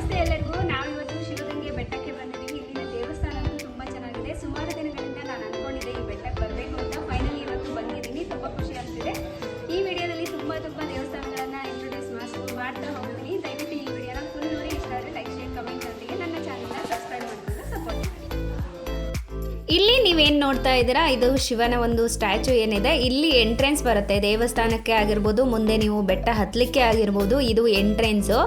ನಮಸ್ತೆ ಎಲ್ಲರಿಗೂ. ನಾವು ಇವತ್ತು ಶಿವಗಂಗೆ ಬೆಟ್ಟಕ್ಕೆ ಬಂದಿದ್ದೀವಿ. ಇಲ್ಲಿನ ದೇವಸ್ಥಾನ ತುಂಬಾ ಚೆನ್ನಾಗಿದೆ. ಸುಮಾರು ದಿನಗಳಿಂದ ನಾನು ಅನ್ಕೊಂಡಿದ್ದೆ ಈ ಬೆಟ್ಟಕ್ಕೆ ಬರಬೇಕು ಅಂತ. ಫೈನಲಿ ಇವತ್ತು ಬಂದಿದ್ದೀನಿ. ತುಂಬಾ ಖುಷಿ ಆಗ್ತಿದೆ ಈ ವಿಡಿಯೋದಲ್ಲಿ ತುಂಬಾ ತುಂಬಾ ದೇವಸ್ಥಾನಗಳನ್ನ ಇಂಟ್ರೊಡ್ಯೂಸ್ ಮಾಡಿಸ್ಕೊಂಡು ಮಾಡ್ತಾ ಹೋಗ್ತೀನಿ. ದಯವಿಟ್ಟು ಈ ವಿಡಿಯೋನ ಫುಲ್ ನೋಡಿ. ಇಷ್ಟ ಆದರೆ ಲೈಕ್ ಶೇರ್ ಕಮೆಂಟ್ ಜೊತೆಗೆ ನನ್ನ ಚಾನಲ್ನ ಸಬ್ಸ್ಕ್ರೈಬ್ ಮಾಡಿಕೊಂಡು ಸಪೋರ್ಟ್ ಮಾಡಿ. ಇಲ್ಲಿ ನೀವೇನು ನೋಡ್ತಾ ಇದ್ದೀರಾ? ಇದು ಶಿವನ ಒಂದು ಸ್ಟ್ಯಾಚು ಏನಿದೆ. ಇಲ್ಲಿ ಎಂಟ್ರೆನ್ಸ್ ಬರುತ್ತೆ. ದೇವಸ್ಥಾನಕ್ಕೆ ಆಗಿರ್ಬೋದು, ಮುಂದೆ ನೀವು ಬೆಟ್ಟ ಹತ್ತಲಿಕ್ಕೆ ಆಗಿರ್ಬೋದು, ಇದು ಎಂಟ್ರೆನ್ಸು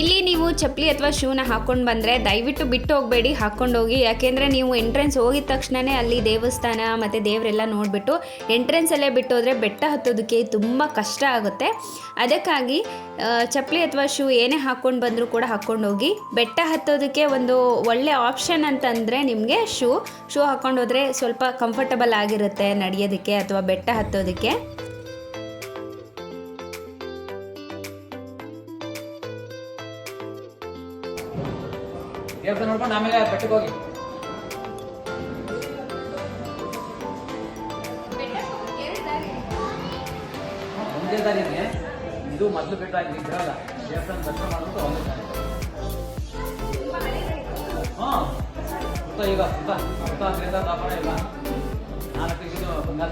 ಇಲ್ಲಿ ನೀವು ಚಪ್ಪಲಿ ಅಥವಾ ಶೂನ ಹಾಕೊಂಡು ಬಂದರೆ ದಯವಿಟ್ಟು ಬಿಟ್ಟು ಹೋಗಬೇಡಿ, ಹಾಕೊಂಡು ಹೋಗಿ. ಯಾಕೆಂದರೆ ನೀವು ಎಂಟ್ರೆನ್ಸ್ ಹೋಗಿದ ತಕ್ಷಣವೇ ಅಲ್ಲಿ ದೇವಸ್ಥಾನ ಮತ್ತು ದೇವರೆಲ್ಲ ನೋಡಿಬಿಟ್ಟು ಎಂಟ್ರೆನ್ಸಲ್ಲೇ ಬಿಟ್ಟು ಹೋದರೆ ಬೆಟ್ಟ ಹತ್ತೋದಕ್ಕೆ ತುಂಬ ಕಷ್ಟ ಆಗುತ್ತೆ. ಅದಕ್ಕಾಗಿ ಚಪ್ಪಲಿ ಅಥವಾ ಶೂ ಏನೇ ಹಾಕ್ಕೊಂಡು ಬಂದರೂ ಕೂಡ ಹಾಕ್ಕೊಂಡು ಹೋಗಿ. ಬೆಟ್ಟ ಹತ್ತೋದಕ್ಕೆ ಒಂದು ಒಳ್ಳೆ ಆಪ್ಷನ್ ಅಂತಂದರೆ ನಿಮಗೆ ಶೂ. ಶೂ ಹಾಕ್ಕೊಂಡು ಹೋದರೆ ಸ್ವಲ್ಪ ಕಂಫರ್ಟಬಲ್ ಆಗಿರುತ್ತೆ ನಡೆಯೋದಕ್ಕೆ ಅಥವಾ ಬೆಟ್ಟ ಹತ್ತೋದಕ್ಕೆ. ದೇವಸ್ಥಾನ ನೋಡ್ಕೊಂಡು ಆಮೇಲೆ ಬೆಟ್ಟಕ್ಕೆ ಹೋಗಿ. ಒಂದೇ ದಾರಿ ಇದೆ ಮೊದಲು ಬೆಟ್ಟ ಆಗಿದೆ ಇದ್ರಲ್ಲ ದೇವಸ್ಥಾನ ದರ್ಶನ ಮಾಡೋದು ಒಂದೇ ದಾರಿ. ಸುತ್ತ ಈಗ, ಸುತ್ತ ಸುತ್ತ ಅದರಿಂದ ತಾಪನ ಇಲ್ಲ ನಾಲ್ಕು ಇದು ಬಂಗಾಳ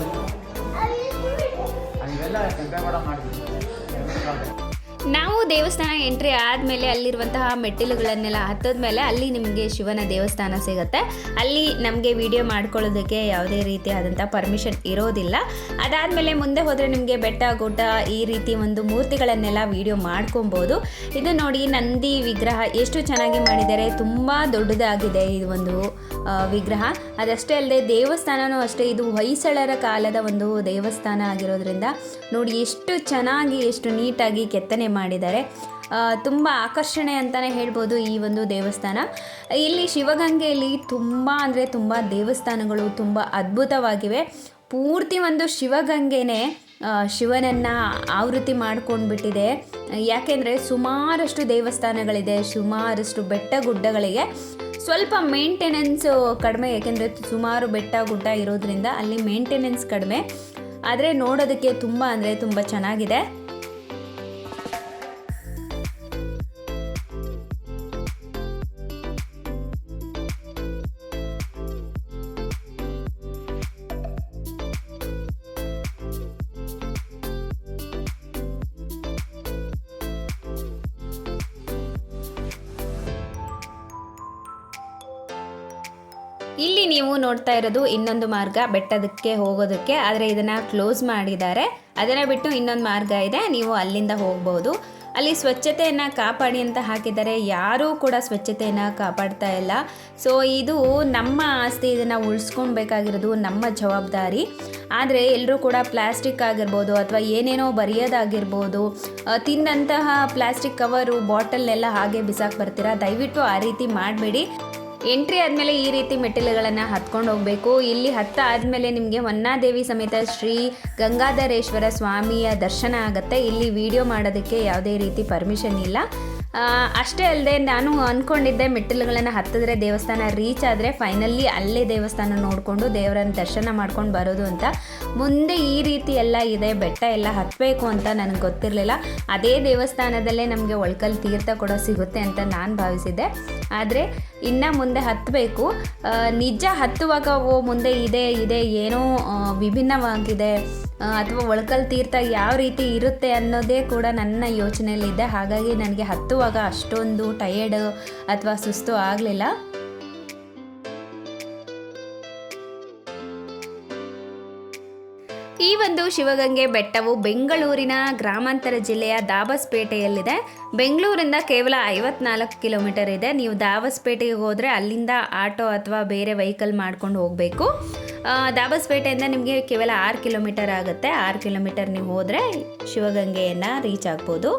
ಇವೆಲ್ಲ ಕೆಂಪೇಗೌಡ ಮಾಡಿದ್ವಿ. ನಾವು ದೇವಸ್ಥಾನ ಎಂಟ್ರಿ ಆದಮೇಲೆ ಅಲ್ಲಿರುವಂತಹ ಮೆಟ್ಟಿಲುಗಳನ್ನೆಲ್ಲ ಹತ್ತದ್ಮೇಲೆ ಅಲ್ಲಿ ನಿಮಗೆ ಶಿವನ ದೇವಸ್ಥಾನ ಸಿಗುತ್ತೆ. ಅಲ್ಲಿ ನಮಗೆ ವಿಡಿಯೋ ಮಾಡ್ಕೊಳ್ಳೋದಕ್ಕೆ ಯಾವುದೇ ರೀತಿಯಾದಂಥ ಪರ್ಮಿಷನ್ ಇರೋದಿಲ್ಲ. ಅದಾದಮೇಲೆ ಮುಂದೆ ಹೋದರೆ ನಿಮಗೆ ಬೆಟ್ಟ, ಗುಡ್ಡ ಈ ರೀತಿ ಒಂದು ಮೂರ್ತಿಗಳನ್ನೆಲ್ಲ ವಿಡಿಯೋ ಮಾಡ್ಕೊಬೋದು. ಇದು ನೋಡಿ ನಂದಿ ವಿಗ್ರಹ ಎಷ್ಟು ಚೆನ್ನಾಗಿ ಮಾಡಿದ್ದಾರೆ. ತುಂಬ ದೊಡ್ಡದಾಗಿದೆ ಇದು ಒಂದು ವಿಗ್ರಹ. ಅದಷ್ಟೇ ಅಲ್ಲದೆ ದೇವಸ್ಥಾನನೂ ಅಷ್ಟೇ. ಇದು ಹೊಯ್ಸಳರ ಕಾಲದ ಒಂದು ದೇವಸ್ಥಾನ ಆಗಿರೋದ್ರಿಂದ ನೋಡಿ ಎಷ್ಟು ಚೆನ್ನಾಗಿ, ಎಷ್ಟು ನೀಟಾಗಿ ಕೆತ್ತನೆ ಮಾಡಿದ್ದಾರೆ. ತುಂಬ ಆಕರ್ಷಣೆ ಅಂತಲೇ ಹೇಳ್ಬೋದು ಈ ಒಂದು ದೇವಸ್ಥಾನ. ಇಲ್ಲಿ ಶಿವಗಂಗೆಯಲ್ಲಿ ತುಂಬ ಅಂದರೆ ತುಂಬ ದೇವಸ್ಥಾನಗಳು ತುಂಬ ಅದ್ಭುತವಾಗಿವೆ. ಪೂರ್ತಿ ಒಂದು ಶಿವಗಂಗೆನೇ ಶಿವನನ್ನು ಆವೃತ್ತಿ ಮಾಡ್ಕೊಂಡ್ಬಿಟ್ಟಿದೆ. ಯಾಕೆಂದರೆ ಸುಮಾರಷ್ಟು ದೇವಸ್ಥಾನಗಳಿದೆ, ಸುಮಾರಷ್ಟು ಬೆಟ್ಟ ಗುಡ್ಡಗಳಿಗೆ. ಸ್ವಲ್ಪ ಮೇಂಟೆನೆನ್ಸು ಕಡಿಮೆ, ಯಾಕೆಂದರೆ ಸುಮಾರು ಬೆಟ್ಟ ಗುಡ್ಡ ಇರೋದ್ರಿಂದ ಅಲ್ಲಿ ಮೇಂಟೆನೆನ್ಸ್ ಕಡಿಮೆ. ಆದರೆ ನೋಡೋದಕ್ಕೆ ತುಂಬ ಅಂದರೆ ತುಂಬ ಚೆನ್ನಾಗಿದೆ. ನೋಡ್ತಾ ಇರೋದು ಇನ್ನೊಂದು ಮಾರ್ಗ, ಬೆಟ್ಟದಕ್ಕೆ ಹೋಗೋದಕ್ಕೆ. ಆದರೆ ಇದನ್ನು ಕ್ಲೋಸ್ ಮಾಡಿದ್ದಾರೆ. ಅದನ್ನು ಬಿಟ್ಟು ಇನ್ನೊಂದು ಮಾರ್ಗ ಇದೆ. ನೀವು ಅಲ್ಲಿಂದ ಹೋಗ್ಬೋದು. ಅಲ್ಲಿ ಸ್ವಚ್ಛತೆಯನ್ನು ಕಾಪಾಡಿ ಅಂತ ಹಾಕಿದ್ದಾರೆ. ಯಾರೂ ಕೂಡ ಸ್ವಚ್ಛತೆಯನ್ನು ಕಾಪಾಡ್ತಾ ಇಲ್ಲ. ಸೊ ಇದು ನಮ್ಮ ಆಸ್ತಿ. ಇದನ್ನು ಉಳಿಸ್ಕೊಳ್ಬೇಕಾಗಿರೋದು ನಮ್ಮ ಜವಾಬ್ದಾರಿ. ಆದರೆ ಎಲ್ಲರೂ ಕೂಡ ಪ್ಲಾಸ್ಟಿಕ್ ಆಗಿರ್ಬೋದು ಅಥವಾ ಏನೇನೋ ಬರೆಯೋದಾಗಿರ್ಬೋದು ತಿಂದಂತಹ ಪ್ಲಾಸ್ಟಿಕ್ ಕವರು, ಬಾಟಲ್ನೆಲ್ಲ ಹಾಗೆ ಬಿಸಾಕಿ ಬರ್ತೀರಾ? ದಯವಿಟ್ಟು ಆ ರೀತಿ ಮಾಡಬೇಡಿ. ಎಂಟ್ರಿ ಆದಮೇಲೆ ಈ ರೀತಿ ಮೆಟ್ಟಿಲುಗಳನ್ನು ಹತ್ಕೊಂಡು ಹೋಗಬೇಕು. ಇಲ್ಲಿ ಹತ್ತ ಆದಮೇಲೆ ನಿಮಗೆ ಹೊನ್ನಾದೇವಿ ಸಮೇತ ಶ್ರೀ ಗಂಗಾಧರೇಶ್ವರ ಸ್ವಾಮಿಯ ದರ್ಶನ ಆಗುತ್ತೆ. ಇಲ್ಲಿ ವಿಡಿಯೋ ಮಾಡೋದಕ್ಕೆ ಯಾವುದೇ ರೀತಿ ಪರ್ಮಿಷನ್ ಇಲ್ಲ. ಅಷ್ಟೇ ಅಲ್ಲದೆ ನಾನು ಅಂದ್ಕೊಂಡಿದ್ದೆ ಮೆಟ್ಟಿಲುಗಳನ್ನು ಹತ್ತಿದ್ರೆ ದೇವಸ್ಥಾನ ರೀಚ್ ಆದರೆ ಫೈನಲಿ ಅಲ್ಲೇ ದೇವಸ್ಥಾನ ನೋಡಿಕೊಂಡು ದೇವರನ್ನ ದರ್ಶನ ಮಾಡ್ಕೊಂಡು ಬರೋದು ಅಂತ. ಮುಂದೆ ಈ ರೀತಿ ಎಲ್ಲ ಇದೆ, ಬೆಟ್ಟ ಎಲ್ಲ ಹತ್ತಬೇಕು ಅಂತ ನನಗೆ ಗೊತ್ತಿರಲಿಲ್ಲ. ಅದೇ ದೇವಸ್ಥಾನದಲ್ಲೇ ನಮಗೆ ಒಳ್ಕಲ್ ತೀರ್ಥ ಕೂಡ ಸಿಗುತ್ತೆ ಅಂತ ನಾನು ಭಾವಿಸಿದ್ದೆ. ಆದರೆ ಇನ್ನು ಮುಂದೆ ಹತ್ತಬೇಕು ನಿಜ ಹತ್ತುವಾಗ ಓ, ಮುಂದೆ ಇದೆ ಇದೆ, ಏನೋ ವಿಭಿನ್ನವಾಗಿದೆ. ಅಥವಾ ಒಳಕಲ್ ತೀರ್ಥ ಯಾವ ರೀತಿ ಇರುತ್ತೆ ಅನ್ನೋದೇ ಕೂಡ ನನ್ನ ಯೋಚನೆಯಲ್ಲಿದೆ. ಹಾಗಾಗಿ ನನಗೆ ಹತ್ತುವಾಗ ಅಷ್ಟೊಂದು ಟಯರ್ಡ್ ಅಥವಾ ಸುಸ್ತು ಆಗಲಿಲ್ಲ. ಈ ಒಂದು ಶಿವಗಂಗೆ ಬೆಟ್ಟವು ಬೆಂಗಳೂರಿನ ಗ್ರಾಮಾಂತರ ಜಿಲ್ಲೆಯ ದಾಬಸ್ಪೇಟೆಯಲ್ಲಿದೆ. ಬೆಂಗಳೂರಿಂದ ಕೇವಲ ಐವತ್ನಾಲ್ಕು ಕಿಲೋಮೀಟರ್ ಇದೆ. ನೀವು ದಾಬಸ್ಪೇಟೆಗೆ ಹೋದರೆ ಅಲ್ಲಿಂದ ಆಟೋ ಅಥವಾ ಬೇರೆ ವೆಹಿಕಲ್ ಮಾಡ್ಕೊಂಡು ಹೋಗಬೇಕು. ದಾಬಸ್ಪೇಟೆಯಿಂದ ನಿಮಗೆ ಕೇವಲ ಆರು ಕಿಲೋಮೀಟರ್ ಆಗುತ್ತೆ. ಆರು ಕಿಲೋಮೀಟರ್ ನೀವು ಹೋದರೆ ಶಿವಗಂಗೆಯನ್ನು ರೀಚ್ ಆಗ್ಬೋದು.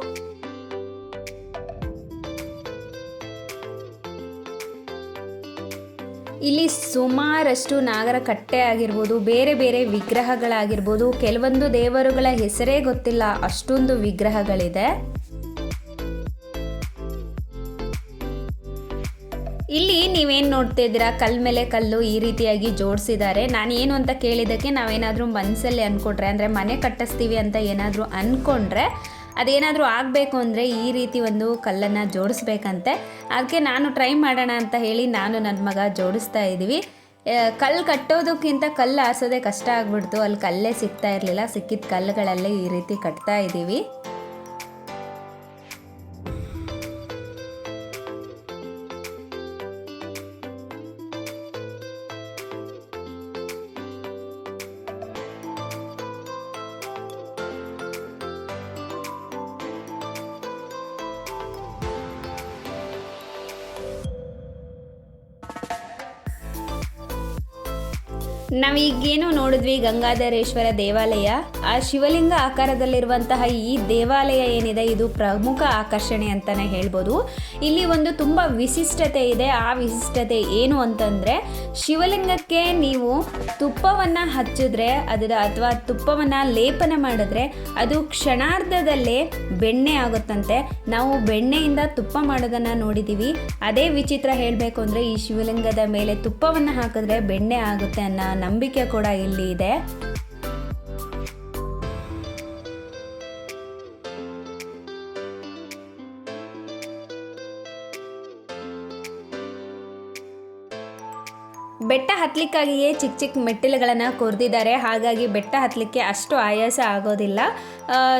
ಇಲ್ಲಿ ಸುಮಾರಷ್ಟು ನಾಗರ ಕಟ್ಟೆ ಆಗಿರ್ಬೋದು, ಬೇರೆ ಬೇರೆ ವಿಗ್ರಹಗಳಾಗಿರ್ಬೋದು, ಕೆಲವೊಂದು ದೇವರುಗಳ ಹೆಸರೇ ಗೊತ್ತಿಲ್ಲ, ಅಷ್ಟೊಂದು ವಿಗ್ರಹಗಳಿದೆ. ಇಲ್ಲಿ ನೀವೇನು ನೋಡ್ತಾ ಇದ್ದೀರಾ? ಕಲ್ ಮೇಲೆ ಕಲ್ಲು ಈ ರೀತಿಯಾಗಿ ಜೋಡಿಸಿದ್ದಾರೆ. ನಾನು ಏನು ಅಂತ ಕೇಳಿದ್ದಕ್ಕೆ ನಾವೇನಾದರೂ ಮನಸ್ಸಲ್ಲಿ ಅಂದ್ಕೊಂಡ್ರೆ ಅಂದರೆ ಮನೆ ಕಟ್ಟಿಸ್ತೀವಿ ಅಂತ ಏನಾದರೂ ಅಂದ್ಕೊಂಡ್ರೆ ಅದೇನಾದರೂ ಆಗಬೇಕು ಅಂದರೆ ಈ ರೀತಿ ಒಂದು ಕಲ್ಲನ್ನು ಜೋಡಿಸ್ಬೇಕಂತೆ. ಅದಕ್ಕೆ ನಾನು ಟ್ರೈ ಮಾಡೋಣ ಅಂತ ಹೇಳಿ ನಾನು ನನ್ನ ಮಗ ಜೋಡಿಸ್ತಾ ಇದ್ದೀವಿ. ಕಲ್ಲು ಕಟ್ಟೋದಕ್ಕಿಂತ ಕಲ್ಲು ಹಾಸೋದೇ ಕಷ್ಟ ಆಗ್ಬಿಡ್ತು. ಅಲ್ಲಿ ಕಲ್ಲೇ ಸಿಗ್ತಾ ಇರಲಿಲ್ಲ. ಸಿಕ್ಕಿದ ಕಲ್ಲುಗಳಲ್ಲೇ ಈ ರೀತಿ ಕಟ್ತಾ ಇದ್ದೀವಿ. ನಾವೀಗೇನು ನೋಡಿದ್ವಿ ಗಂಗಾಧರೇಶ್ವರ ದೇವಾಲಯ. ಆ ಶಿವಲಿಂಗ ಆಕಾರದಲ್ಲಿರುವಂತಹ ಈ ದೇವಾಲಯ ಏನಿದೆ, ಇದು ಪ್ರಮುಖ ಆಕರ್ಷಣೆ ಅಂತಾನೆ ಹೇಳ್ಬೋದು. ಇಲ್ಲಿ ಒಂದು ತುಂಬ ವಿಶಿಷ್ಟತೆ ಇದೆ. ಆ ವಿಶಿಷ್ಟತೆ ಏನು ಅಂತಂದರೆ, ಶಿವಲಿಂಗಕ್ಕೆ ನೀವು ತುಪ್ಪವನ್ನು ಹಚ್ಚಿದ್ರೆ, ಅದರ ಅಥವಾ ತುಪ್ಪವನ್ನು ಲೇಪನ ಮಾಡಿದ್ರೆ, ಅದು ಕ್ಷಣಾರ್ಧದಲ್ಲೇ ಬೆಣ್ಣೆ ಆಗುತ್ತಂತೆ. ನಾವು ಬೆಣ್ಣೆಯಿಂದ ತುಪ್ಪ ಮಾಡೋದನ್ನು ನೋಡಿದ್ದೀವಿ ಅದೇ ವಿಚಿತ್ರ ಹೇಳಬೇಕು ಅಂದರೆ, ಈ ಶಿವಲಿಂಗದ ಮೇಲೆ ತುಪ್ಪವನ್ನು ಹಾಕಿದ್ರೆ ಬೆಣ್ಣೆ ಆಗುತ್ತೆ ಅನ್ನೋ ನಂಬಿಕೆ ಕೂಡ ಇಲ್ಲಿ ಇದೆ. ಬೆಟ್ಟ ಹತ್ತಲಿಕ್ಕಾಗಿಯೇ ಚಿಕ್ಕ ಚಿಕ್ಕ ಮೆಟ್ಟಿಲುಗಳನ್ನು ಕೊರೆದಿದ್ದಾರೆ. ಹಾಗಾಗಿ ಬೆಟ್ಟ ಹತ್ತಲಿಕ್ಕೆ ಅಷ್ಟು ಆಯಾಸ ಆಗೋದಿಲ್ಲ.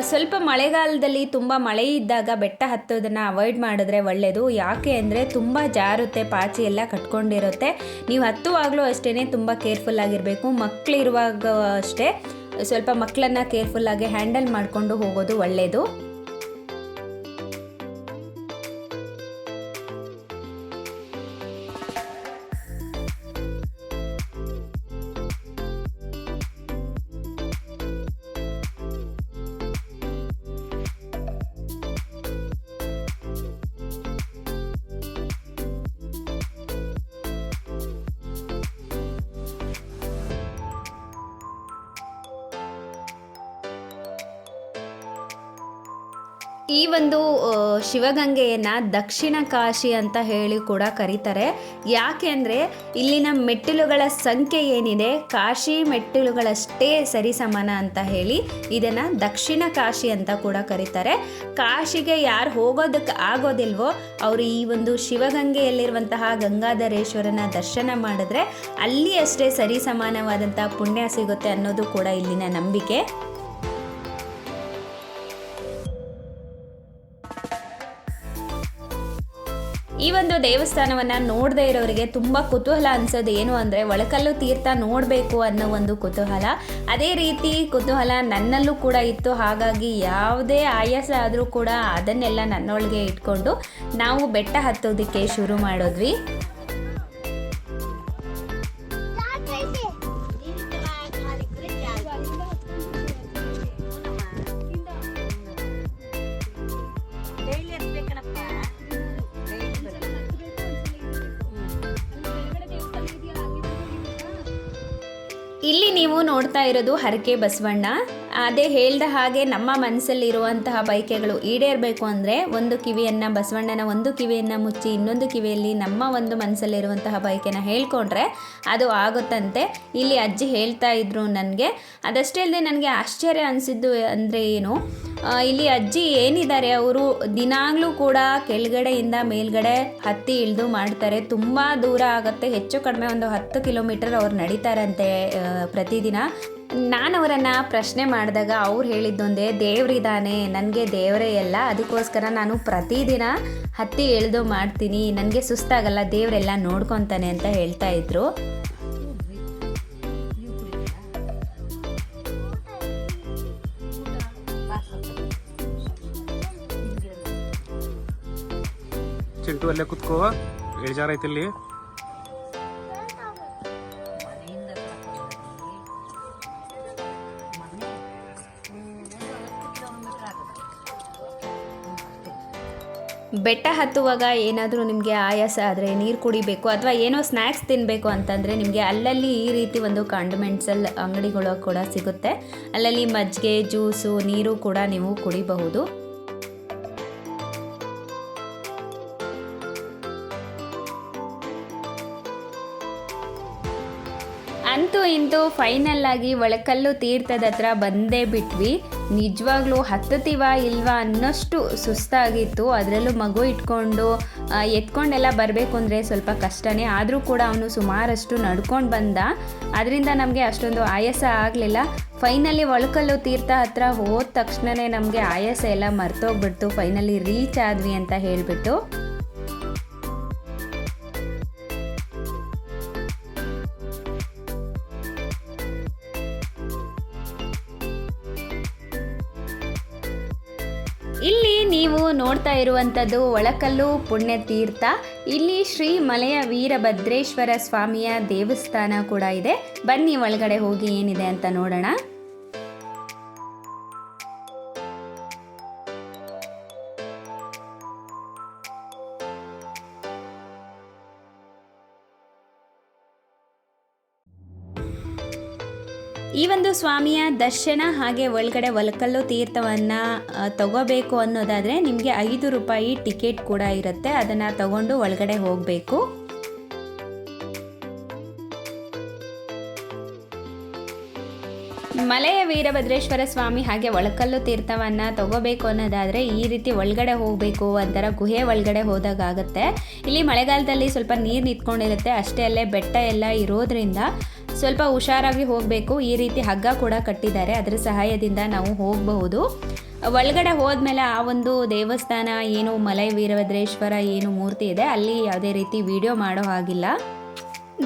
ಸ್ವಲ್ಪ ಮಳೆಗಾಲದಲ್ಲಿ ತುಂಬ ಮಳೆ ಇದ್ದಾಗ ಬೆಟ್ಟ ಹತ್ತೋದನ್ನು ಅವಾಯ್ಡ್ ಮಾಡಿದ್ರೆ ಒಳ್ಳೆಯದು ಯಾಕೆ ಅಂದರೆ ತುಂಬ ಜಾರುತ್ತೆ, ಪಾಚಿ ಎಲ್ಲ ಕಟ್ಕೊಂಡಿರುತ್ತೆ. ನೀವು ಹತ್ತುವಾಗಲೂ ಅಷ್ಟೇ ತುಂಬ ಕೇರ್ಫುಲ್ ಆಗಿರಬೇಕು. ಮಕ್ಕಳಿರುವಾಗ ಅಷ್ಟೇ ಸ್ವಲ್ಪ ಮಕ್ಕಳನ್ನು ಕೇರ್ಫುಲ್ಲಾಗಿ ಹ್ಯಾಂಡಲ್ ಮಾಡಿಕೊಂಡು ಹೋಗೋದು ಒಳ್ಳೆಯದು ಈ ಒಂದು ಶಿವಗಂಗೆಯನ್ನು ದಕ್ಷಿಣ ಕಾಶಿ ಅಂತ ಹೇಳಿ ಕೂಡ ಕರೀತಾರೆ. ಯಾಕೆ ಅಂದರೆ ಇಲ್ಲಿನ ಮೆಟ್ಟಿಲುಗಳ ಸಂಖ್ಯೆ ಏನಿದೆ, ಕಾಶಿ ಮೆಟ್ಟಿಲುಗಳಷ್ಟೇ ಸರಿಸಮಾನ ಅಂತ ಹೇಳಿ ಇದನ್ನು ದಕ್ಷಿಣ ಕಾಶಿ ಅಂತ ಕೂಡ ಕರೀತಾರೆ. ಕಾಶಿಗೆ ಯಾರು ಹೋಗೋದಕ್ಕೆ ಆಗೋದಿಲ್ವೋ, ಅವರು ಈ ಒಂದು ಶಿವಗಂಗೆಯಲ್ಲಿರುವಂತಹ ಗಂಗಾಧರೇಶ್ವರನ ದರ್ಶನ ಮಾಡಿದ್ರೆ ಅಲ್ಲಿ ಅಷ್ಟೇ ಸರಿಸಮಾನವಾದಂಥ ಪುಣ್ಯ ಸಿಗುತ್ತೆ ಅನ್ನೋದು ಕೂಡ ಇಲ್ಲಿನ ನಂಬಿಕೆ. ಈ ಒಂದು ದೇವಸ್ಥಾನವನ್ನು ನೋಡದೇ ಇರೋರಿಗೆ ತುಂಬ ಕುತೂಹಲ ಅನ್ಸೋದು ಏನು ಅಂದರೆ ಒಳಕಲ್ಲು ತೀರ್ಥ ನೋಡಬೇಕು ಅನ್ನೋ ಒಂದು ಕುತೂಹಲ. ಅದೇ ರೀತಿ ಕುತೂಹಲ ನನ್ನಲ್ಲೂ ಕೂಡ ಇತ್ತು. ಹಾಗಾಗಿ ಯಾವುದೇ ಆಯಾಸ ಆದರೂ ಕೂಡ ಅದನ್ನೆಲ್ಲ ನನ್ನೊಳಗೆ ಇಟ್ಕೊಂಡು ನಾವು ಬೆಟ್ಟ ಹತ್ತೋದಕ್ಕೆ ಶುರು ಮಾಡಿದ್ವಿ. ನೋಡ್ತಾ ಇರೋದು ಹರಕೆ ಬಸವಣ್ಣ. ಅದೇ ಹೇಳ್ದ ಹಾಗೆ ನಮ್ಮ ಮನಸ್ಸಲ್ಲಿರುವಂತಹ ಬೈಕೆಗಳು ಈಡೇರಬೇಕು ಅಂದರೆ ಒಂದು ಕಿವಿಯನ್ನು, ಬಸವಣ್ಣನ ಒಂದು ಕಿವಿಯನ್ನು ಮುಚ್ಚಿ ಇನ್ನೊಂದು ಕಿವಿಯಲ್ಲಿ ನಮ್ಮ ಒಂದು ಮನಸ್ಸಲ್ಲಿರುವಂತಹ ಬಯಕೆನ ಹೇಳ್ಕೊಂಡ್ರೆ ಅದು ಆಗುತ್ತಂತೆ. ಇಲ್ಲಿ ಅಜ್ಜಿ ಹೇಳ್ತಾ ಇದ್ರು ನನಗೆ. ಅದಷ್ಟೇ ಅಲ್ಲದೆ ನನಗೆ ಆಶ್ಚರ್ಯ ಅನಿಸಿದ್ದು ಅಂದರೆ ಏನು? ಇಲ್ಲಿ ಅಜ್ಜಿ ಏನಿದ್ದಾರೆ ಅವರು ದಿನಾಗ್ಲೂ ಕೂಡ ಕೆಳಗಡೆಯಿಂದ ಮೇಲ್ಗಡೆ ಹತ್ತಿ ಇಳಿದು ಮಾಡ್ತಾರೆ. ತುಂಬ ದೂರ ಆಗುತ್ತೆ, ಹೆಚ್ಚು ಕಡಿಮೆ ಒಂದು ಹತ್ತು ಕಿಲೋಮೀಟರ್ ಅವ್ರು ನಡೀತಾರಂತೆ ಪ್ರತಿದಿನ. ನಾನು ಅವರನ್ನು ಪ್ರಶ್ನೆ ಮಾಡಿದಾಗ ಅವ್ರು ಹೇಳಿದ್ದೊಂದೇ ದೇವ್ರಿದ್ದಾನೆ ನನಗೆ ದೇವರೇ ಎಲ್ಲ, ಅದಕ್ಕೋಸ್ಕರ ನಾನು ಪ್ರತಿದಿನ ಹತ್ತಿ ಇಳಿದು ಮಾಡ್ತೀನಿ, ನನಗೆ ಸುಸ್ತಾಗಲ್ಲ, ದೇವರೆಲ್ಲ ನೋಡ್ಕೊತಾನೆ ಅಂತ ಹೇಳ್ತಾ ಇದ್ರು. ಚಿಂಟು ಅಲ್ಲೇ ಕುತ್ಕೋ. ಇಳಿಜಾರ ಐತಿ ಇಲ್ಲಿ ಬೆಟ್ಟ ಹತ್ತುವಾಗ ಏನಾದರೂ ನಿಮಗೆ ಆಯಾಸ ಆದರೆ ನೀರು ಕುಡಿಬೇಕು ಅಥವಾ ಏನೋ ಸ್ನ್ಯಾಕ್ಸ್ ತಿನ್ನಬೇಕು ಅಂತಂದರೆ ನಿಮಗೆ ಅಲ್ಲಲ್ಲಿ ಈ ರೀತಿ ಒಂದು ಕಾಂಡಿಮೆಂಟ್ಸಲ್ ಅಂಗಡಿಗಳು ಕೂಡ ಸಿಗುತ್ತೆ. ಅಲ್ಲಲ್ಲಿ ಮಜ್ಜಿಗೆ, ಜ್ಯೂಸು, ನೀರು ಕೂಡ ನೀವು ಕುಡಿಬಹುದು. ಅಂತೂ ಫೈನಲ್ ಆಗಿ ಒಳಕಲ್ಲು ತೀರ್ಥದ ಹತ್ರ ಬಂದೇ ಬಿಟ್ವಿ. ನಿಜವಾಗ್ಲೂ ಹತ್ತುತ್ತೀವ ಇಲ್ವಾ ಅನ್ನೋಷ್ಟು ಸುಸ್ತಾಗಿತ್ತು. ಅದರಲ್ಲೂ ಮಗು ಇಟ್ಕೊಂಡು ಎತ್ಕೊಂಡೆಲ್ಲ ಬರಬೇಕು ಅಂದರೆ ಸ್ವಲ್ಪ ಕಷ್ಟನೇ. ಆದರೂ ಕೂಡ ಅವನು ಸುಮಾರಷ್ಟು ನಡ್ಕೊಂಡು ಬಂದ. ಅದರಿಂದ ನಮಗೆ ಅಷ್ಟೊಂದು ಆಯಾಸ ಆಗಲಿಲ್ಲ. ಫೈನಲಿ ಒಳಕಲ್ಲು ತೀರ್ಥ ಹತ್ರ ಹೋದ ತಕ್ಷಣವೇ ನಮಗೆ ಆಯಾಸ ಎಲ್ಲ ಮರ್ತೋಗ್ಬಿಡ್ತು. ಫೈನಲಿ ರೀಚ್ ಆದ್ವಿ ಅಂತ ಹೇಳಿಬಿಟ್ಟು. ನೋಡ್ತಾ ಇರುವಂಥದ್ದು ಒಳಕಲ್ಲು ಪುಣ್ಯತೀರ್ಥ. ಇಲ್ಲಿ ಶ್ರೀ ಮಲೆಯ ವೀರಭದ್ರೇಶ್ವರ ಸ್ವಾಮಿಯ ದೇವಸ್ಥಾನ ಕೂಡ ಇದೆ. ಬನ್ನಿ ಒಳಗಡೆ ಹೋಗಿ ಏನಿದೆ ಅಂತ ನೋಡೋಣ. ಈ ಒಂದು ಸ್ವಾಮಿಯ ದರ್ಶನ ಹಾಗೆ ಒಳಗಡೆ ಒಲಕಲ್ಲು ತೀರ್ಥವನ್ನು ತಗೋಬೇಕು ಅನ್ನೋದಾದರೆ ನಿಮಗೆ ಐದು ರೂಪಾಯಿ ಟಿಕೆಟ್ ಕೂಡ ಇರುತ್ತೆ. ಅದನ್ನು ತಗೊಂಡು ಒಳಗಡೆ ಹೋಗಬೇಕು. ಮಲೆಯ ವೀರಭದ್ರೇಶ್ವರ ಸ್ವಾಮಿ ಹಾಗೆ ಒಳಕಲ್ಲು ತೀರ್ಥವನ್ನು ತಗೋಬೇಕು ಅನ್ನೋದಾದರೆ ಈ ರೀತಿ ಒಳಗಡೆ ಹೋಗಬೇಕು. ಒಂಥರ ಗುಹೆ ಒಳಗಡೆ ಹೋದಾಗುತ್ತೆ ಇಲ್ಲಿ ಮಳೆಗಾಲದಲ್ಲಿ ಸ್ವಲ್ಪ ನೀರು ನಿಂತ್ಕೊಂಡಿರುತ್ತೆ. ಅಷ್ಟೇ ಅಲ್ಲೇ ಬೆಟ್ಟ ಎಲ್ಲ ಇರೋದ್ರಿಂದ ಸ್ವಲ್ಪ ಹುಷಾರಾಗಿ ಹೋಗಬೇಕು. ಈ ರೀತಿ ಹಗ್ಗ ಕೂಡ ಕಟ್ಟಿದ್ದಾರೆ. ಅದರ ಸಹಾಯದಿಂದ ನಾವು ಹೋಗಬಹುದು. ಒಳಗಡೆ ಹೋದ್ಮೇಲೆ ಆ ಒಂದು ದೇವಸ್ಥಾನ ಏನು ಮಲೈ ವೀರಭದ್ರೇಶ್ವರ ಏನು ಮೂರ್ತಿ ಇದೆ, ಅಲ್ಲಿ ಯಾವುದೇ ರೀತಿ ವಿಡಿಯೋ ಮಾಡೋ ಹಾಗಿಲ್ಲ.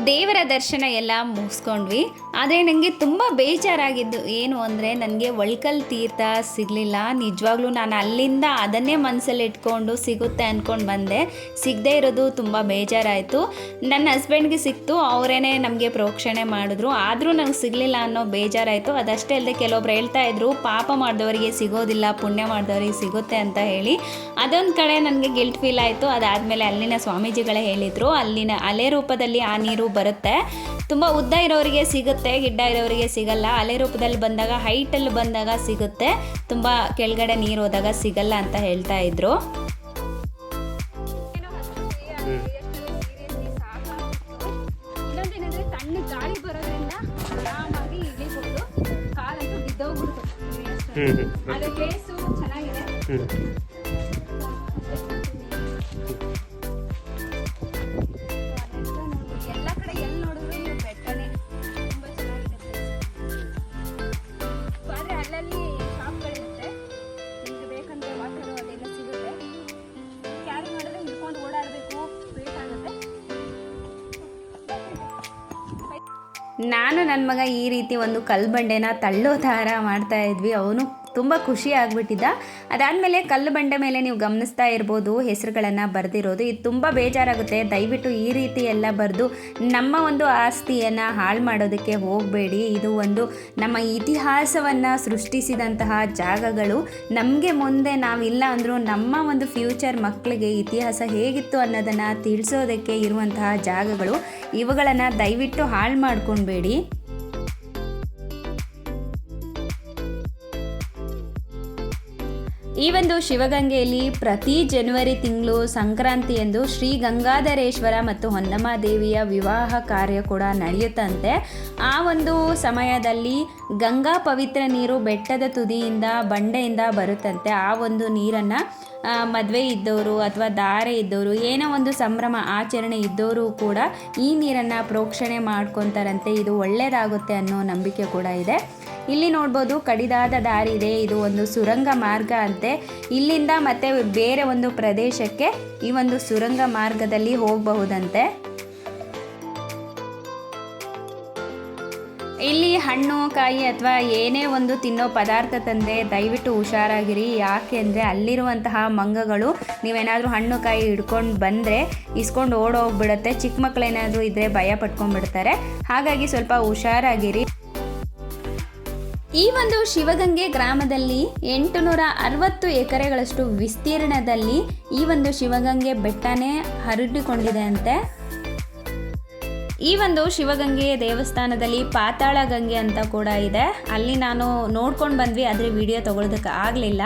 ದೇವರ ದರ್ಶನ ಎಲ್ಲ ಮುಗಿಸ್ಕೊಂಡ್ವಿ. ಆದರೆ ನನಗೆ ತುಂಬ ಬೇಜಾರಾಗಿದ್ದು. ಏನು ಅಂದರೆ ನನಗೆ ಒಳ್ಕಲ್ ತೀರ್ಥ ಸಿಗಲಿಲ್ಲ. ನಿಜವಾಗ್ಲೂ ನಾನು ಅಲ್ಲಿಂದ ಅದನ್ನೇ ಮನಸ್ಸಲ್ಲಿ ಇಟ್ಕೊಂಡು ಸಿಗುತ್ತೆ ಅಂದ್ಕೊಂಡು ಬಂದೆ. ಸಿಗದೇ ಇರೋದು ತುಂಬ ಬೇಜಾರಾಯಿತು. ನನ್ನ ಹಸ್ಬೆಂಡ್ಗೆ ಸಿಕ್ತು. ಅವರೇ ನಮಗೆ ಪ್ರೋಕ್ಷಣೆ ಮಾಡಿದ್ರು. ಆದರೂ ನನಗೆ ಸಿಗಲಿಲ್ಲ ಅನ್ನೋ ಬೇಜಾರಾಯಿತು. ಅದಷ್ಟೇ ಅಲ್ಲದೆ ಕೆಲವೊಬ್ರು ಹೇಳ್ತಾ ಇದ್ರು, ಪಾಪ ಮಾಡಿದವರಿಗೆ ಸಿಗೋದಿಲ್ಲ, ಪುಣ್ಯ ಮಾಡಿದವರಿಗೆ ಸಿಗುತ್ತೆ ಅಂತ ಹೇಳಿ. ಅದೊಂದು ಕಡೆ ನನಗೆ ಗಿಲ್ಟ್ ಫೀಲ್ ಆಯಿತು. ಅದಾದಮೇಲೆ ಅಲ್ಲಿನ ಸ್ವಾಮೀಜಿಗಳೇ ಹೇಳಿದರು. ಅಲ್ಲಿನ ಅಲೆ ರೂಪದಲ್ಲಿ ಆ ನೀರು ಬರುತ್ತೆ. ತುಂಬ ಉದ್ದ ಇರೋರಿಗೆ ಸಿಗುತ್ತೆ ಗಿಡ್ಡ ಇರೋರಿಗೆ ಸಿಗಲ್ಲ. ಅಲೆ ರೂಪದಲ್ಲಿ ಬಂದಾಗ ಹೈಟಲ್ಲಿ ಬಂದಾಗ ಸಿಗುತ್ತೆ. ತುಂಬ ಕೆಳಗಡೆ ನೀರು ಹೋದಾಗ ಸಿಗಲ್ಲ ಅಂತ ಹೇಳ್ತಾ ಇದ್ರು. ಕಾಲಂತೂ ಬಿದ್ದೋಗ್ಬಿಡ್ತು ಹ್ಮ್ ಹ್ಮ್. ಹ್ಮ್ ಪ್ಲೇಸು ಚೆನ್ನಾಗಿದೆ. ಅಲ್ಲಲ್ಲಿ ಶಾಪ್ಗಳಿರುತ್ತೆ ನಿಮ್ಗೆ ಬೇಕಂದ್ರೆ ವಾಟರ್ ಅದೆಲ್ಲ ಸಿಗುತ್ತೆ. ಕ್ಯಾರಿ ಮಾಡಿದ್ರೆ ಹಿಡ್ಕೊಂಡು ಓಡಾಡಬೇಕು. ವೇಟ್ ಆಗುತ್ತೆ ನಾನು ನನ್ನ ಮಗ ಈ ರೀತಿ ಒಂದು ಕಲ್ಬಂಡೆನ ತಳ್ಳೋ ಥರ ಮಾಡ್ತಾ ಇದ್ವಿ. ಅವನು ತುಂಬ ಖುಷಿ ಆಗಿಬಿಟ್ಟಿದ್ದ. ಅದಾದಮೇಲೆ ಕಲ್ಲು ಬಂಡೆ ಮೇಲೆ ನೀವು ಗಮನಿಸ್ತಾ ಇರ್ಬೋದು, ಹೆಸರುಗಳನ್ನು ಬರೆದಿರೋದು. ಇದು ತುಂಬ ಬೇಜಾರಾಗುತ್ತೆ. ದಯವಿಟ್ಟು ಈ ರೀತಿ ಎಲ್ಲ ಬರೆದು ನಮ್ಮ ಒಂದು ಆಸ್ತಿಯನ್ನು ಹಾಳು ಮಾಡೋದಕ್ಕೆ ಹೋಗಬೇಡಿ. ಇದು ಒಂದು ನಮ್ಮ ಇತಿಹಾಸವನ್ನು ಸೃಷ್ಟಿಸಿದಂತಹ ಜಾಗಗಳು. ನಮಗೆ ಮುಂದೆ ನಾವಿಲ್ಲ ಅಂದರೂ ನಮ್ಮ ಒಂದು ಫ್ಯೂಚರ್ ಮಕ್ಕಳಿಗೆ ಇತಿಹಾಸ ಹೇಗಿತ್ತು ಅನ್ನೋದನ್ನು ತಿಳಿಸೋದಕ್ಕೆ ಇರುವಂತಹ ಜಾಗಗಳು. ಇವುಗಳನ್ನು ದಯವಿಟ್ಟು ಹಾಳು ಮಾಡ್ಕೊಳ್ಬೇಡಿ ಈ ಒಂದು ಶಿವಗಂಗೆಯಲ್ಲಿ ಪ್ರತಿ ಜನವರಿ ತಿಂಗಳು ಸಂಕ್ರಾಂತಿಯಂದು ಶ್ರೀ ಗಂಗಾಧರೇಶ್ವರ ಮತ್ತು ಹೊನ್ನಮ್ಮ ದೇವಿಯ ವಿವಾಹ ಕಾರ್ಯ ಕೂಡ ನಡೆಯುತ್ತಂತೆ. ಆ ಒಂದು ಸಮಯದಲ್ಲಿ ಗಂಗಾ ಪವಿತ್ರ ನೀರು ಬೆಟ್ಟದ ತುದಿಯಿಂದ ಬಂಡೆಯಿಂದ ಬರುತ್ತಂತೆ. ಆ ಒಂದು ನೀರನ್ನು ಮದುವೆ ಇದ್ದವರು ಅಥವಾ ದಾರೆ ಇದ್ದವರು ಏನೋ ಒಂದು ಸಂಭ್ರಮ, ಆಚರಣೆ ಇದ್ದವರು ಕೂಡ ಈ ನೀರನ್ನು ಪ್ರೋಕ್ಷಣೆ ಮಾಡ್ಕೊತಾರಂತೆ. ಇದು ಒಳ್ಳೆಯದಾಗುತ್ತೆ ಅನ್ನೋ ನಂಬಿಕೆ ಕೂಡ ಇದೆ. ಇಲ್ಲಿ ನೋಡ್ಬೋದು ಕಡಿದಾದ ದಾರಿ ಇದೆ. ಇದು ಒಂದು ಸುರಂಗ ಮಾರ್ಗ ಅಂತೆ. ಇಲ್ಲಿಂದ ಮತ್ತೆ ಬೇರೆ ಒಂದು ಪ್ರದೇಶಕ್ಕೆ ಈ ಒಂದು ಸುರಂಗ ಮಾರ್ಗದಲ್ಲಿ ಹೋಗಬಹುದಂತೆ. ಇಲ್ಲಿ ಹಣ್ಣು, ಕಾಯಿ ಅಥವಾ ಏನೇ ಒಂದು ತಿನ್ನೋ ಪದಾರ್ಥ ತಂದೆ, ದಯವಿಟ್ಟು ಹುಷಾರಾಗಿರಿ. ಯಾಕೆ ಅಂದರೆ ಅಲ್ಲಿರುವಂತಹ ಮಂಗಗಳು ನೀವೇನಾದರೂ ಹಣ್ಣು, ಕಾಯಿ ಹಿಡ್ಕೊಂಡು ಬಂದರೆ ಇಸ್ಕೊಂಡು ಓಡೋಗ್ಬಿಡುತ್ತೆ ಚಿಕ್ಕ ಮಕ್ಕಳೇನಾದರೂ ಇದ್ದರೆ ಭಯ ಪಟ್ಕೊಂಡ್ಬಿಡ್ತಾರೆ. ಹಾಗಾಗಿ ಸ್ವಲ್ಪ ಹುಷಾರಾಗಿರಿ. ಈ ಒಂದು ಶಿವಗಂಗೆ ಗ್ರಾಮದಲ್ಲಿ ಎಂಟು ನೂರ ಅರವತ್ತು ಎಕರೆಗಳಷ್ಟು ವಿಸ್ತೀರ್ಣದಲ್ಲಿ ಈ ಒಂದು ಶಿವಗಂಗೆ ಬೆಟ್ಟನೇ ಹರಡಿಕೊಂಡಿದೆ ಅಂತೆ ಈ ಒಂದು ಶಿವಗಂಗೆ ದೇವಸ್ಥಾನದಲ್ಲಿ ಪಾತಾಳ ಗಂಗೆ ಅಂತ ಕೂಡ ಇದೆ. ಅಲ್ಲಿ ನಾನು ನೋಡ್ಕೊಂಡು ಬಂದ್ವಿ, ಆದರೆ ವಿಡಿಯೋ ತಗೊಳ್ಳೋದಕ್ಕೆ ಆಗಲಿಲ್ಲ.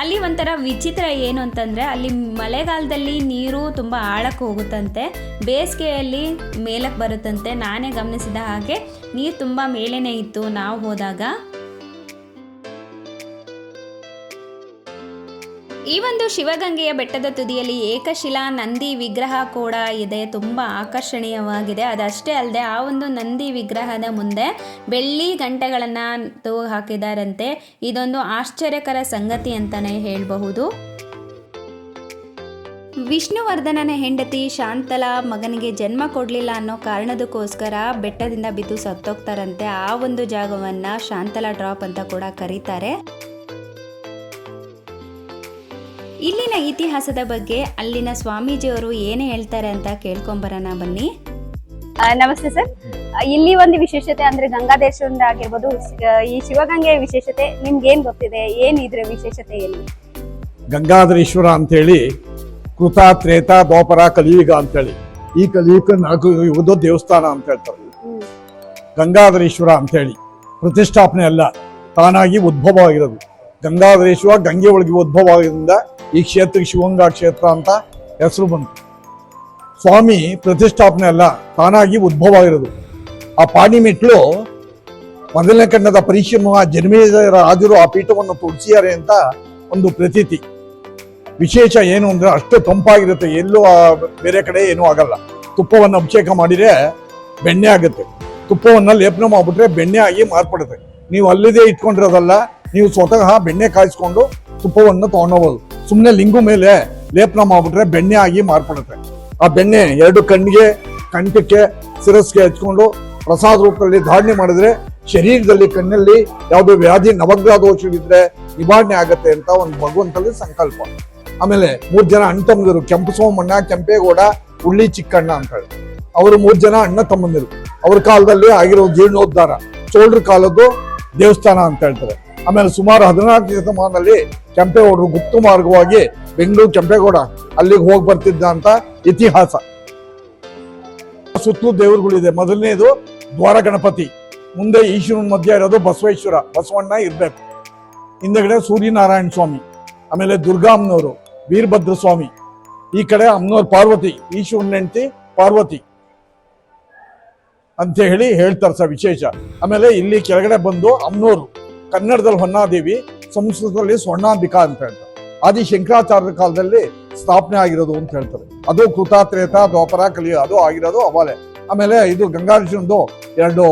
ಅಲ್ಲಿ ಒಂಥರ ವಿಚಿತ್ರ ಏನು ಅಂತಂದರೆ, ಅಲ್ಲಿ ಮಳೆಗಾಲದಲ್ಲಿ ನೀರು ತುಂಬ ಆಳಕ್ಕೆ ಹೋಗುತ್ತಂತೆ, ಬೇಸಿಗೆಯಲ್ಲಿ ಮೇಲಕ್ಕೆ ಬರುತ್ತಂತೆ. ನಾನೇ ಗಮನಿಸಿದ ಹಾಗೆ ನೀರು ತುಂಬ ಮೇಲೇನೆ ಇತ್ತು ನಾವು ಹೋದಾಗ. ಈ ಒಂದು ಶಿವಗಂಗೆಯ ಬೆಟ್ಟದ ತುದಿಯಲ್ಲಿ ಏಕಶಿಲಾ ನಂದಿ ವಿಗ್ರಹ ಕೂಡ ಇದೆ. ತುಂಬ ಆಕರ್ಷಣೀಯವಾಗಿದೆ. ಅದಷ್ಟೇ ಅಲ್ಲದೆ ಆ ಒಂದು ನಂದಿ ವಿಗ್ರಹದ ಮುಂದೆ ಬೆಳ್ಳಿ ಗಂಟೆಗಳನ್ನು ತೂ ಹಾಕಿದಾರಂತೆ. ಇದೊಂದು ಆಶ್ಚರ್ಯಕರ ಸಂಗತಿ ಅಂತಲೇ ಹೇಳಬಹುದು. ವಿಷ್ಣುವರ್ಧನನ ಹೆಂಡತಿ ಶಾಂತಲಾ ಮಗನಿಗೆ ಜನ್ಮ ಕೊಡಲಿಲ್ಲ ಅನ್ನೋ ಕಾರಣದಕ್ಕೋಸ್ಕರ ಬೆಟ್ಟದಿಂದ ಬಿದ್ದು ಸತ್ತೋಗ್ತಾರಂತೆ. ಆ ಒಂದು ಜಾಗವನ್ನು ಶಾಂತಲಾ ಡ್ರಾಪ್ ಅಂತ ಕೂಡ ಕರೀತಾರೆ. ಇಲ್ಲಿನ ಇತಿಹಾಸದ ಬಗ್ಗೆ ಅಲ್ಲಿನ ಸ್ವಾಮೀಜಿಯವರು ಏನೇ ಹೇಳ್ತಾರೆ ಅಂತ ಕೇಳ್ಕೊಂಬರೋಣ ಬನ್ನಿ. ಆ, ನಮಸ್ತೆ ಸರ್. ಇಲ್ಲಿ ಒಂದು ವಿಶೇಷತೆ ಅಂದ್ರೆ ಗಂಗಾದೇಶದಿಂದ ಆಗಿರ್ಬೋದು ಈ ಶಿವಗಂಗೆಯ ವಿಶೇಷತೆ ನಿಮ್ಗೆ ಏನ್ ಗೊತ್ತಿದೆ? ಏನ್ ಇದ್ರ ವಿಶೇಷತೆ ಎಲ್ಲಿ ಗಂಗಾಧರೇಶ್ವರ ಅಂತೇಳಿ ಕೃತ ತ್ರೇತ ದ್ವಾಪರ ಕಲಿಯುಗ ಅಂತೇಳಿ. ಈ ಕಲಿಯುಗ ನಾಲ್ಕು ಯುಗದ ದೇವಸ್ಥಾನ ಅಂತ ಹೇಳ್ತಾರೆ. ಗಂಗಾಧರೇಶ್ವರ ಅಂತ ಅಂತೇಳಿ. ಪ್ರತಿಷ್ಠಾಪನೆ ಅಲ್ಲ ತಾನಾಗಿ ಉದ್ಭವ ಆಗಿರೋದು. ಗಂಗಾಧರೇಶ್ವರ ಗಂಗೆ ಒಳಗೆ ಉದ್ಭವ ಆಗಿರೋದ್ರಿಂದ ಈ ಕ್ಷೇತ್ರಕ್ಕೆ ಶಿವಂಗ ಕ್ಷೇತ್ರ ಅಂತ ಹೆಸರು ಬಂತು. ಸ್ವಾಮಿ ಪ್ರತಿಷ್ಠಾಪನೆ ಅಲ್ಲ, ತಾನಾಗಿ ಉದ್ಭವ ಆಗಿರೋದು. ಆ ಪಾಣಿಮೆಟ್ಲು ಮೊದಲನೇ ಕಂಡದ ಪರಿಶ್ರಮ ಜನ್ಮೇಜರ ರಾಜರು ಆ ಪೀಠವನ್ನು ತೋರಿಸಿದ್ದಾರೆ ಅಂತ ಒಂದು ಪ್ರತೀತಿ. ವಿಶೇಷ ಏನು ಅಂದ್ರೆ ಅಷ್ಟು ತಂಪಾಗಿರುತ್ತೆ, ಎಲ್ಲೂ ಬೇರೆ ಕಡೆ ಏನೂ ಆಗಲ್ಲ. ತುಪ್ಪವನ್ನು ಅಭಿಷೇಕ ಮಾಡಿದ್ರೆ ಬೆಣ್ಣೆ ಆಗುತ್ತೆ. ತುಪ್ಪವನ್ನು ಲೇಪನ ಮಾಡಿಬಿಟ್ರೆ ಬೆಣ್ಣೆ ಆಗಿ ಮಾರ್ಪಡುತ್ತೆ. ನೀವು ಅಲ್ಲಿದೆ ಇಟ್ಕೊಂಡಿರೋದಲ್ಲ, ನೀವು ಸ್ವತಃ ಬೆಣ್ಣೆ ಕಾಯಿಸ್ಕೊಂಡು ತುಪ್ಪವನ್ನು ತಗೊಂಡೋಗ್ಬೋದು. ಸುಮ್ಮನೆ ಲಿಂಗು ಮೇಲೆ ಲೇಪನ ಮಾಡ್ಬಿಟ್ರೆ ಬೆಣ್ಣೆ ಆಗಿ ಮಾರ್ಪಡುತ್ತೆ. ಆ ಬೆಣ್ಣೆ ಎರಡು ಕಣ್ಣಿಗೆ, ಕಂಠಕ್ಕೆ ಶಿರಸ್ಗೆ ಹಚ್ಕೊಂಡು ಪ್ರಸಾದ ರೂಪದಲ್ಲಿ ಧಾರಣೆ ಮಾಡಿದ್ರೆ ಶರೀರದಲ್ಲಿ ಕಣ್ಣಲ್ಲಿ ಯಾವುದೇ ವ್ಯಾಧಿ ನವಗ್ರಹ ದೋಷವಿದ್ರೆ ನಿವಾರಣೆ ಆಗತ್ತೆ ಅಂತ ಒಂದು ಭಗವಂತಲ್ಲಿ ಸಂಕಲ್ಪ. ಆಮೇಲೆ ಮೂರು ಜನ ಅಣ್ಣ ತಮ್ಮಂದಿರು, ಕೆಂಪು ಸೋಮಣ್ಣ, ಕೆಂಪೇಗೌಡ ಉಳ್ಳಿ ಚಿಕ್ಕಣ್ಣ ಅಂತ ಹೇಳಿ. ಅವರು ಮೂರು ಜನ ಅಣ್ಣ ತಮ್ಮಂದಿರು. ಅವ್ರ ಕಾಲದಲ್ಲಿ ಆಗಿರೋ ಜೀರ್ಣೋದ್ಧಾರ. ಚೋಳರ ಕಾಲದ್ದು ದೇವಸ್ಥಾನ ಅಂತ ಹೇಳ್ತಾರೆ. ಆಮೇಲೆ ಸುಮಾರು ಹದಿನಾಲ್ಕು ಶತಮಾನದಲ್ಲಿ ಕೆಂಪೇಗೌಡರು ಗುಪ್ತ ಮಾರ್ಗವಾಗಿ ಬೆಂಗಳೂರು ಕೆಂಪೇಗೌಡ ಅಲ್ಲಿಗೆ ಹೋಗಿ ಬರ್ತಿದ್ದ ಅಂತ ಇತಿಹಾಸ. ಸುತ್ತಲೂ ದೇವರುಗಳಿದೆ. ಮೊದಲನೇದು ದ್ವಾರ ಗಣಪತಿ ಮುಂದೆ ಈಶ್ವರನ ಮಧ್ಯ ಇರೋದು ಬಸವೇಶ್ವರ. ಬಸವಣ್ಣ ಇರಬೇಕು. ಹಿಂದಗಡೆ ಸೂರ್ಯನಾರಾಯಣ ಸ್ವಾಮಿ. ಆಮೇಲೆ ದುರ್ಗಾಮ್ಮನವರು ವೀರಭದ್ರ ಸ್ವಾಮಿ ಈ ಕಡೆ ಅಮ್ಮನವ್ರ ಪಾರ್ವತಿ, ಈಶ್ವರನ ಹೆಂಡತಿ ಪಾರ್ವತಿ ಅಂತ ಹೇಳಿ ಹೇಳ್ತಾರೆ ಸರ್ ವಿಶೇಷ. ಆಮೇಲೆ ಇಲ್ಲಿ ಕೆಳಗಡೆ ಬಂದು ಅಮ್ಮನವರು ಕನ್ನಡದಲ್ಲಿ ಹೊನ್ನಾದೇವಿ, ಸಂಸ್ಕೃತದಲ್ಲಿ ಸ್ವರ್ಣಾಂಬಿಕಾ ಅಂತ ಹೇಳ್ತಾರೆ. ಆದಿ ಶಂಕರಾಚಾರ್ಯರ ಕಾಲದಲ್ಲಿ ಸ್ಥಾಪನೆ ಆಗಿರೋದು ಅಂತ ಹೇಳ್ತಾರೆ. ಅದು ಕೃತಾತ್ರೇತ ದ್ವಾಪರ ಕಲಿಯ, ಅದು ಆಗಿರೋದು ಅವಾಲೆ. ಆಮೇಲೆ ಇದು ಗಂಗಾರ್ಜುನದು ಎರಡು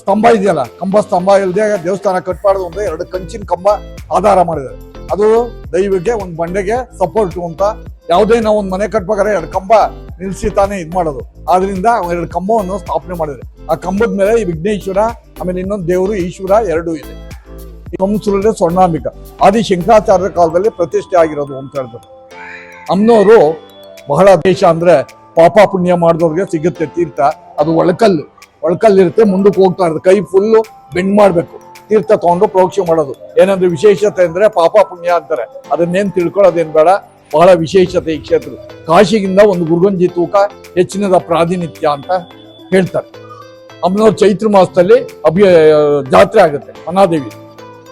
ಸ್ತಂಭ ಇದೆಯಲ್ಲ, ಕಂಬ ಸ್ತಂಭ ಇಲ್ಲದೆ ದೇವಸ್ಥಾನ ಕಟ್ಬಾರ್ದು ಅಂದ್ರೆ ಎರಡು ಕಂಚಿನ ಕಂಬ ಆಧಾರ ಮಾಡಿದ್ದಾರೆ. ಅದು ದೈವಕ್ಕೆ, ಒಂದು ಬಂಡೆಗೆ ಸಪೋರ್ಟ್ ಅಂತ. ಯಾವುದೇ ನಾವು ಒಂದು ಮನೆ ಕಟ್ಬೇಕಾದ್ರೆ ಎರಡು ಕಂಬ ನಿಲ್ಸಿ ತಾನೇ ಇದು ಮಾಡೋದು. ಆದ್ರಿಂದ ಎರಡು ಕಂಬವನ್ನು ಸ್ಥಾಪನೆ ಮಾಡಿದ್ರೆ. ಆ ಕಂಬದ ಮೇಲೆ ಈ ವಿಘ್ನೇಶ್ವರ, ಆಮೇಲೆ ಇನ್ನೊಂದು ದೇವರು ಈಶ್ವರ ಎರಡೂ ಇದೆ. ಸಂಸ್ಕೃತ ಸ್ವರ್ಣಾಂಬಿಕ. ಆದಿ ಶಂಕರಾಚಾರ್ಯರ ಕಾಲದಲ್ಲಿ ಪ್ರತಿಷ್ಠೆ ಆಗಿರೋದು ಅಂತ ಹೇಳಿದ್ರು ಅಮ್ಮನವರು ಬಹಳ ದೇಶ ಅಂದ್ರೆ ಪಾಪ ಪುಣ್ಯ ಮಾಡಿದವ್ರಿಗೆ ಸಿಗುತ್ತೆ ತೀರ್ಥ. ಅದು ಒಳಕಲ್ಲು. ಒಳಕಲ್ಲಿರುತ್ತೆ ಮುಂದಕ್ಕೆ ಹೋಗ್ತಾ ಇರೋದು ಕೈ ಫುಲ್ಲು ಬೆಂಡ್ ಮಾಡಬೇಕು. ತೀರ್ಥ ತಗೊಂಡು ಪ್ರೋಕ್ಷೆ ಮಾಡೋದು. ಏನಂದ್ರೆ ವಿಶೇಷತೆ ಅಂದ್ರೆ ಪಾಪ ಪುಣ್ಯ ಅಂತಾರೆ. ಅದನ್ನೇನ್ ತಿಳ್ಕೊಳ್ಳೋದೇನ್ ಬೇಡ. ಬಹಳ ವಿಶೇಷತೆ ಈ ಕ್ಷೇತ್ರ ಕಾಶಿಗಿಂತ ಒಂದು ಗುರುಗಂಜಿ ತೂಕ ಹೆಚ್ಚಿನದ ಪ್ರಾತಿನಿಧ್ಯ ಅಂತ ಹೇಳ್ತಾರೆ. ಅಮ್ಮನವ್ರ ಚೈತ್ರ ಮಾಸದಲ್ಲಿ ಅಭಿ ಜಾತ್ರೆ ಆಗುತ್ತೆ ಅನಾದೇವಿ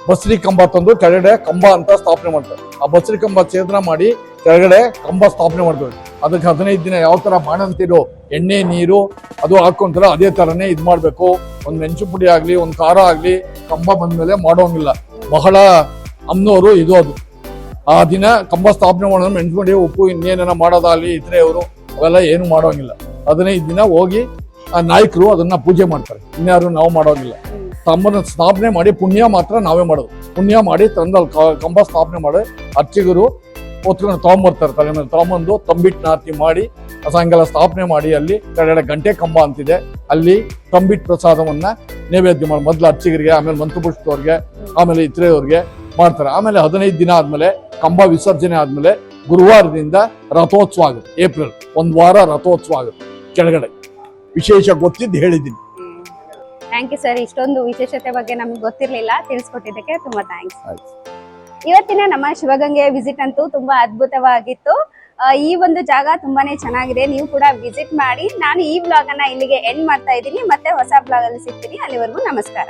ಬಸರಿ ಕಂಬ ತಂದು ಕೆಳಗಡೆ ಕಂಬ ಅಂತ ಸ್ಥಾಪನೆ ಮಾಡ್ತಾರೆ. ಆ ಬಸರಿ ಕಂಬ ಛೇದನ ಮಾಡಿ ಕೆಳಗಡೆ ಕಂಬ ಸ್ಥಾಪನೆ ಮಾಡ್ತಾರೆ. ಅದಕ್ಕೆ ಹದಿನೈದು ದಿನ ಯಾವ ಥರ ಮಾಡಂತಿರೋ ಎಣ್ಣೆ, ನೀರು ಅದು ಹಾಕೊಂತಾರ ಅದೇ ಥರನೇ ಇದು ಮಾಡಬೇಕು. ಒಂದು ಮೆಣಸು ಪುಡಿ ಆಗಲಿ, ಒಂದು ಖಾರ ಆಗಲಿ ಕಂಬ ಬಂದ್ಮೇಲೆ ಮಾಡೋಂಗಿಲ್ಲ. ಬಹಳ ಅಮ್ಮನವರು ಇದು ಅದು. ಆ ದಿನ ಕಂಬ ಸ್ಥಾಪನೆ ಮಾಡೋದು ಮೆಣಸು ಪುಡಿ ಉಪ್ಪು ಇನ್ನೇನ ಮಾಡೋದಾಗಲಿ ಇದ್ರೆ ಅವರು ಅವೆಲ್ಲ ಏನು ಮಾಡೋಂಗಿಲ್ಲ. ಹದಿನೈದು ದಿನ ಹೋಗಿ ಆ ನಾಯಕರು ಅದನ್ನ ಪೂಜೆ ಮಾಡ್ತಾರೆ. ಇನ್ಯಾರು ನಾವು ಮಾಡೋಂಗಿಲ್ಲ. ತಮ್ಮನ್ನ ಸ್ಥಾಪನೆ ಮಾಡಿ ಪುಣ್ಯ ಮಾತ್ರ ನಾವೇ ಮಾಡೋದು. ಪುಣ್ಯ ಮಾಡಿ ತಂದಲ್ಲಿ ಕಂಬ ಸ್ಥಾಪನೆ ಮಾಡಿ ಅರ್ಚಕರು ಹೊತ್ಕೊಂಡು ತೊಗೊಂಬರ್ತಾರೆ. ತಲೆ ಮೇಲೆ ತೊಗೊಂಬಂದು ತಂಬಿಟ್ಟು ನಾರ್ತಿ ಮಾಡಿ ಸಾಯಂಕಾಲ ಸ್ಥಾಪನೆ ಮಾಡಿ ಅಲ್ಲಿ ಕೆಳಗಡೆ ಗಂಟೆ ಕಂಬ ಅಂತಿದೆ. ಅಲ್ಲಿ ತಂಬಿಟ್ಟು ಪ್ರಸಾದವನ್ನ ನೈವೇದ್ಯ ಮಾಡಿ ಮೊದಲು ಅರ್ಚಕರಿಗೆ, ಆಮೇಲೆ ಮಂತ್ರಪುಷ್ಪವ್ರಿಗೆ ಆಮೇಲೆ ಇತರೆಯವ್ರಿಗೆ ಮಾಡ್ತಾರೆ. ಆಮೇಲೆ ಹದಿನೈದು ದಿನ ಆದ್ಮೇಲೆ ಕಂಬ ವಿಸರ್ಜನೆ ಆದ್ಮೇಲೆ ಗುರುವಾರದಿಂದ ರಥೋತ್ಸವ ಆಗುತ್ತೆ. ಏಪ್ರಿಲ್ ಒಂದ್ ವಾರ ರಥೋತ್ಸವ ಆಗುತ್ತೆ. ಕೆಳಗಡೆ. ವಿಶೇಷ ಗೊತ್ತಿದ್ದು ಹೇಳಿದ್ದೀನಿ. ಥ್ಯಾಂಕ್ ಯು ಸರ್ ಇಷ್ಟೊಂದು ವಿಶೇಷತೆ ಬಗ್ಗೆ ನಮ್ಗೆ ಗೊತ್ತಿರಲಿಲ್ಲ. ತಿಳಿಸ್ಕೊಟ್ಟಿದ್ದಕ್ಕೆ ತುಂಬಾ ಥ್ಯಾಂಕ್ಸ್. ಇವತ್ತಿನ ನಮ್ಮ ಶಿವಗಂಗೆ ವಿಸಿಟ್ ಅಂತೂ ತುಂಬಾ ಅದ್ಭುತವಾಗಿತ್ತು. ಈ ಒಂದು ಜಾಗ ತುಂಬಾನೇ ಚೆನ್ನಾಗಿದೆ. ನೀವು ಕೂಡ ವಿಸಿಟ್ ಮಾಡಿ. ನಾನು ಈ ಬ್ಲಾಗ್ ಅನ್ನ ಇಲ್ಲಿಗೆ ಎಂಡ್ ಮಾಡ್ತಾ ಇದ್ದೀನಿ. ಮತ್ತೆ ಹೊಸ ಬ್ಲಾಗ್ ಅಲ್ಲಿ ಸಿಗ್ತೀನಿ. ಅಲ್ಲಿವರೆಗೂ ನಮಸ್ಕಾರ.